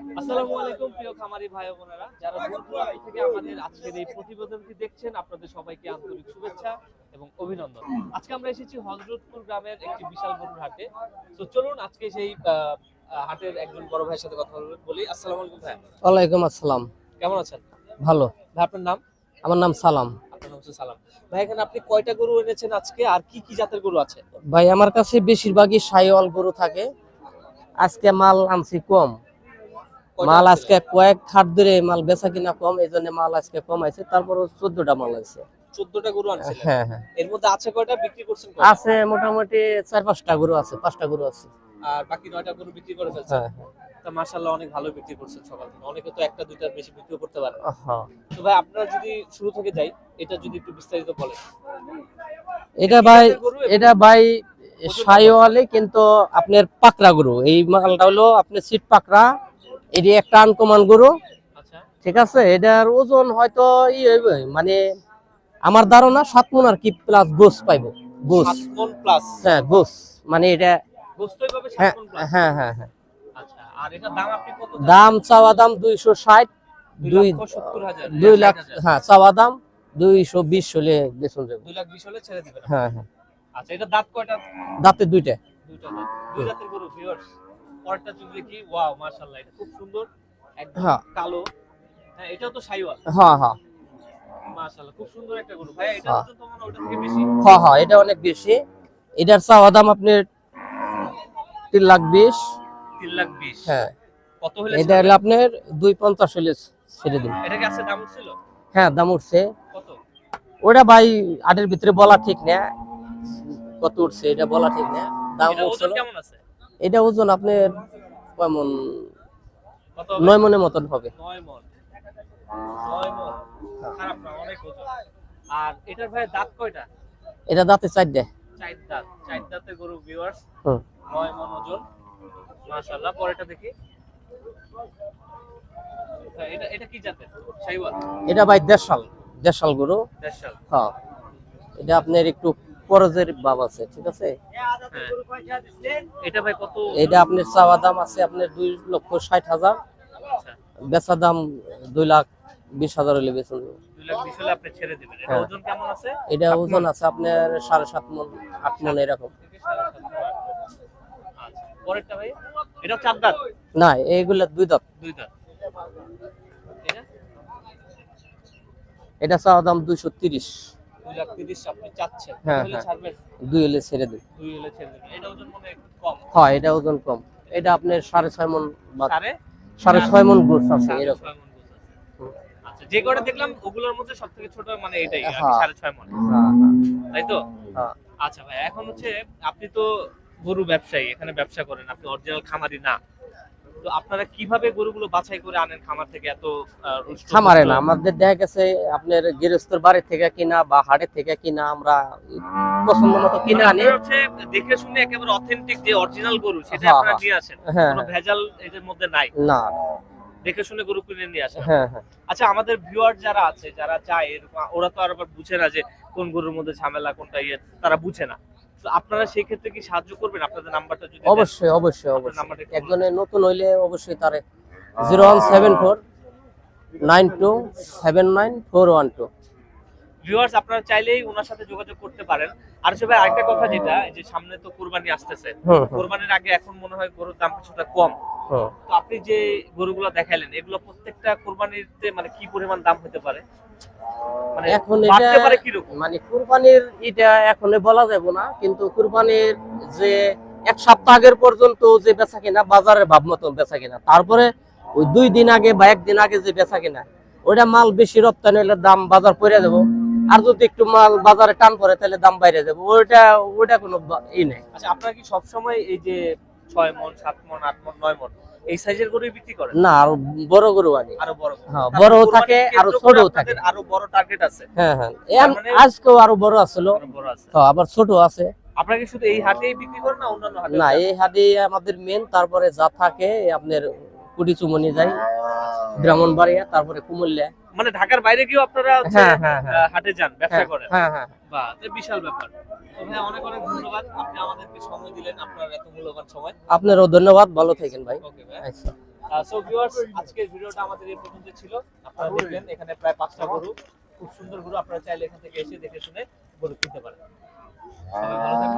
আসসালামু আলাইকুম প্রিয় খামারি ভাই বোনেরা। যারা দূর থেকে আমাদের আজকের এই প্রতিবেদনটি দেখছেন আপনাদের সবাইকে আন্তরিক শুভেচ্ছা এবং অভিনন্দন। আজকে আমরা এসেছি হজরতপুর গ্রামের একটি বিশাল গরুর হাটে। তো চলুন আজকে সেই হাটের একজন বড় ভাইয়ের সাথে কথা বলি। আসসালামু আলাইকুম ভাই। ওয়ালাইকুম আসসালাম। কেমন আছেন? ভালো। ভাই আপনার নাম? আমার নাম সালাম। আপনার নাম সালাম। ভাই এখানে আপনি কয়টা গরু এনেছেন আজকে? আর কি কি জাতের গরু আছে? ভাই আমার কাছে বেশিরভাগই সাইওয়াল গরু থাকে। আজকে মাল আনছি কম। মাল আজকে কয়েক খাট ধরে মাল বেচা কিনা কম এই জন্য মাল আজকে কম আছে তারপর চোদ্দটা মাল আছে চোদ্দটা গরু হ্যাঁ হ্যাঁ। এর মধ্যে আছে কয়টা? বিক্রি করছেন আছে মোটামুটি চার পাঁচটা গরু আছে পাঁচটা গরু আছে। আর বাকি নয়টা গরু বিক্রি করে ফেলছেন? হ্যাঁ তা মাশাআল্লাহ অনেক ভালো বিক্রি করছেন সকাল থেকে। অনেকে তো একটা দুইটার বেশি বিক্রি করতে পারে তো ভাই আপনারা যদি শুরু থেকে যাই এটা যদি একটু বিস্তারিত বলেন। এটা ভাই এটা ভাই কিন্তু আপনার পাকড়া গরু। এই মালটা হলো আপনার সিট পাকড়া এটি একটা আনকমান গরু। আচ্ছা। ঠিক আছে এটার ওজন হয়তো ই হইবে মানে আমার ধারণা সাত মন আর কি প্লাস গোস পাইব গোস। প্লাস হ্যাঁ গোস মানে এটা হ্যাঁ হ্যাঁ হ্যাঁ হ্যাঁ। আচ্ছা আর এটা দাম আপনি কত চান? দাম চাওয়া দাম দুইশো ষাট দুই লাখ হ্যাঁ চাওয়া দাম দুইশো বিশ হলে বেতন যাবে। দুই লাখ বিশ হলে ছেড়ে দিবেন। হ্যাঁ হ্যাঁ। আচ্ছা এটা দাঁত কয়টা? দাঁতে দুইটা। দুইটা দাঁত। দুই দাঁতের গরু ভিউয়ার্স পরেরটা যদি দেখি ওয়াও মাশাআল্লাহ এটা খুব সুন্দর একদম হ্যাঁ। কালো। হ্যাঁ এটাও তো সাইওয়াল। হ্যাঁ হ্যাঁ। মাশাআল্লাহ খুব সুন্দর একটা গরু। ভাই এটা হ্যাঁ। তো হয় ওটা থেকে বেশি। হ্যাঁ হ্যাঁ এটা অনেক বেশি। এটার চাওয়া দাম আপনার তিন লাখ বিশ। তিন লাখ বিশ। হ্যাঁ। কত হলে এটা হলো আপনার দুই পঞ্চাশ হলে ছেড়ে দিন এটা কি আছে দাম ছিল হ্যাঁ দাম উঠছে। কত? ওটা ভাই আটের ভিতরে বলা ঠিক না। কত উঠছে এটা বলা ঠিক না। দাম ওজন কেমন আছে? এটা ওজন আপনার কেমন? নয় মনের মতন হবে। আর এটার ভাই দাঁত কয়টা? এটা দাঁতে চার দাঁত। চার দাঁতের গরু ভিউয়ার্স নয় মন ওজন। মাশাআল্লাহ দেখি। এটা এটা কি জাতের? শাইওয়াল এটা ভাই গরু। দেশাল। হ্যাঁ। এটা আপনার একটু করজের ভাব আছে ঠিক আছে? এটা ভাই কত? এটা আপনার চাওয়া দাম আছে আপনার দুই লক্ষ ষাট হাজার। আচ্ছা। বেচা দাম দুই লাখ বিশ হাজার হলে বেচুন এটা হ্যাঁ। ওজন আছে? এটা ওজন আছে আপনার সাড়ে সাত মন আট মন এরকম। আচ্ছা। না এইগুলা দুই দাঁত। দুই দাঁত। এটা চাওয়া দাম দুইশো তিরিশ। দুই লাখ তিরিশ আপনি চাচ্ছেন। হ্যাঁ, হ্যাঁ। ছাড়বেন? দুই হলে ছেড়ে দিন দুই হলে ছেড়ে এটা ওজন মনে কম। হ্যাঁ এটা ওজন কম। এটা আপনার সাড়ে ছয় মন সাড়ে? সাড়ে ছয় মন গোছ আছে এরকম। আচ্ছা যে কটা দেখলাম ওগুলোর মধ্যে সব থেকে ছোট মানে এটাই হ্যাঁ। সাড়ে ছয় মন। হ্যাঁ, তাই তো? হ্যাঁ। আচ্ছা ভাই এখন হচ্ছে আপনি তো গরু ব্যবসায়ী এখানে ব্যবসা করেন আপনি অরিজিনাল খামারি না। তো আপনারা কীভাবে গরুগুলো বাছাই করে আনেন খামার থেকে এত খামারে না আমাদের দেখা গেছে আপনার গৃহস্থর বাড়ি থেকে কিনা বা হাটের থেকে কিনা আমরা পছন্দ মতো কিনে আনি। হচ্ছে দেখে শুনে একেবারে অথেন্টিক যে অরিজিনাল গরু সেটা হ্যাঁ, আপনারা হ্যাঁ। নিয়ে আসেন। হ্যাঁ কোনো ভেজাল এদের মধ্যে নাই। না। দেখে শুনে গরু কিনে নিয়ে হ্যাঁ আচ্ছা আমাদের ভিউয়ার যারা আছে যারা চায় ওরা তো আর আবার বুঝে না যে কোন গরুর মধ্যে ঝামেলা কোনটা ইয়ে তারা বুঝে না। আপনারা সেই ক্ষেত্রে কি সাহায্য করবেন? আপনাদের নাম্বারটা যদি অবশ্যই অবশ্যই অবশ্যই। একজনের নতুন হইলে অবশ্যই তারে zero one seven four nine two seven nine four one two. Viewers আপনারা চাইলেই ওনার সাথে যোগাযোগ করতে পারেন। আর সবাই আরেকটা কথা যেটা যে সামনে তো কুরবানি আসতেছে। কোরবানির আগে এখন মনে হয় গরুর দাম কিছুটা কম। তো আপনি যে গরুগুলো দেখাইলেন এগুলো প্রত্যেকটা কোরবানিতে মানে কি পরিমাণ দাম হতে পারে? এখন এটা মানে কুরবানির এটা এখন বলা যাবে না কিন্তু কুরবানির যে এক সপ্তাহ আগের পর্যন্ত যে বেচা কিনা বাজারের ভাব মতো বেচা কিনা তারপরে ওই দুই দিন আগে বা একদিন আগে যে বেচা কিনা ওইটা মাল বেশি রপ্তানি হলে দাম বাজার পড়ে দেবো আর যদি একটু মাল বাজারে টান পড়ে তাহলে দাম বাইরে যাব। ওইটা ওইটা কোনো ই নেই। আচ্ছা আপনারা কি সবসময় এই যে ছয় মন সাত মন আট মন নয় মন এই সাইজের গরুই বিক্রি করেন? না আর বড় গরু আনি। আরও বড় হ্যাঁ বড়ও থাকে আর ছোটও থাকে। আরও বড় টার্গেট আছে। হ্যাঁ হ্যাঁ। মানে- আজকেও আরও বড় বড় আছে। হ্যাঁ, আবার ছোট আছে। আপনারা কি শুধু এই হাটেই বিক্রি করেন না অন্যান্য হাটে না এই হাটেই আমাদের মেন তারপরে যা থাকে আপনার কুটিচুমনি যাই ব্রাহ্মণবাড়িয়া তারপরে কুমিল্লা মানে ঢাকার বাইরে গিয়েও আপনারা হচ্ছে, হ্যাঁ হ্যাঁ হ্যাঁ। হাটে যান ব্যবসা করেন। হ্যাঁ হ্যাঁ। বিশাল ব্যাপার। তো ভাই অনেক অনেক ধন্যবাদ। আপনি আমাদেরকে সময় দিলেন আপনার এত মূল্যবান সময়। আপনারও ধন্যবাদ ভালো থাকেন ভাই। ওকে ভাই আচ্ছা। সো ভিউয়ার্স আজকের ভিডিওটা আমাদের এই পর্যন্ত ছিল। আপনারা দেখলেন এখানে প্রায় পাঁচটা গরু খুব সুন্দর গরু আপনারা চাইলে এখান থেকে এসে দেখে শুনে গরু কিনতে পারেন।